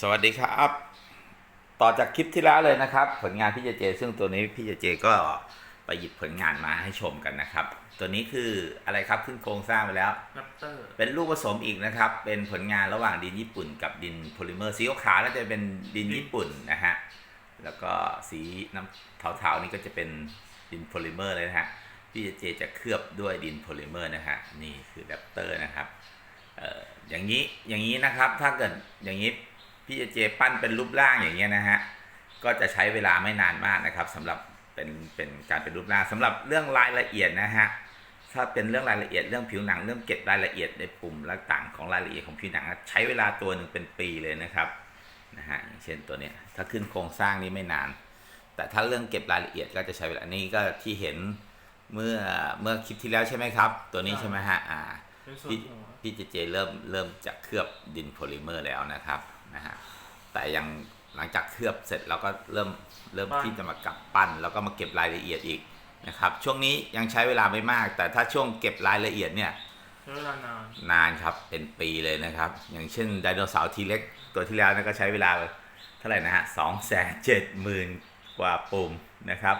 สวัสดีครับ ต่อจากคลิปที่แล้วเลยนะครับ ผลงานพี่เจเจ ซึ่งตัวนี้พี่เจเจก็ไปหยิบผลงานมาให้ชมกันนะครับ ตัวนี้คืออะไรครับขึ้นโครงสร้างไปแล้วแรปเตอร์ เป็นลูกผสมอีกนะครับ เป็นผลงานระหว่างดินญี่ปุ่นกับดินโพลิเมอร์สีขาวๆแล้วจะเป็นดินญี่ปุ่นนะฮะแล้วก็สีน้ำเทาๆนี่ก็จะเป็นดินโพลิเมอร์เลยนะฮะพี่เจเจจะเคลือบด้วยดินโพลิเมอร์นะฮะนี่คือแรปเตอร์นะครับเอ่ออย่างนี้อย่างนี้นะครับถ้าเกิดอย่างนี้ พี่เจเจปั้นเป็นรูปร่างอย่างเงี้ยนะฮะก็จะใช้เวลาไม่นานมากนะครับสำหรับเป็นเป็นการเป็นรูปร่างสำหรับเรื่องรายละเอียดนะฮะถ้าเป็นเรื่องรายละเอียดเรื่องผิวหนังเรื่องเก็บรายละเอียดในปุ่มต่างๆของรายละเอียดของผิวหนัง ใช้เวลาตัวหนึ่งเป็นปีเลยนะครับนะฮะอย่างเช่นตัวเนี้ยถ้าขึ้นโครงสร้างนี้ไม่นาน แต่ถ้าเรื่องเก็บรายละเอียดก็จะใช้เวลานี้ก็ที่เห็นเมื่อเมื่อคลิปที่แล้วใช่ไหมครับ ตัวนี้ใช่ไหมฮะอ่าเป็นส่วนพี่หัวพี่เจเจเริ่มเริ่มจะเคลือบดินโพลิเมอร์แล้วนะครับ นะฮะแต่ยังหลังจากเคลือบเสร็จเราก็เริ่มเริ่มที่จะมากลับปั้น แล้วก็มาเก็บรายละเอียดอีกนะครับ ช่วงนี้ยังใช้เวลาไม่มาก แต่ถ้าช่วงเก็บรายละเอียดเนี่ยใช้เวลานานนานครับเป็นปีเลยนะครับ อย่างเช่นไดโนเสาร์ทีเล็กตัวที่แล้วนะก็ใช้เวลาเท่าไหร่นะฮะสองแสนเจ็ดหมื่นกว่าปุ่มนะครับ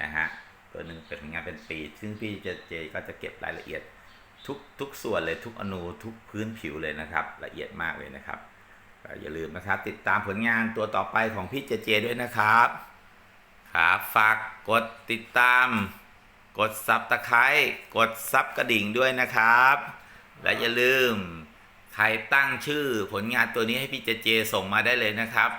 นะฮะตัวหนึ่งเป็นงานเป็นปี ซึ่งพี่เจเจก็จะเก็บรายละเอียดทุกทุกส่วนเลยทุกอนูทุกพื้นผิวเลยนะครับ ละเอียดมากเลยนะครับก็ อย่าลืมนะครับ ติดตามผลงานตัวต่อไปของพี่เจเจด้วยนะครับครับฝากกดติดตาม กดซับตะไคร้กดซับกระดิ่งด้วยนะครับ และอย่าลืมใครตั้งชื่อผลงานตัวนี้ให้พี่เจเจส่งมาได้เลยนะครับ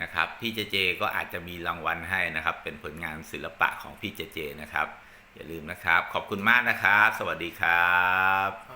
นะครับพี่เจเจก็อาจจะมีรางวัลให้นะครับ เป็นผลงานศิลปะของพี่เจเจนะครับ อย่าลืมนะครับ ขอบคุณมากนะครับ สวัสดีครับครับ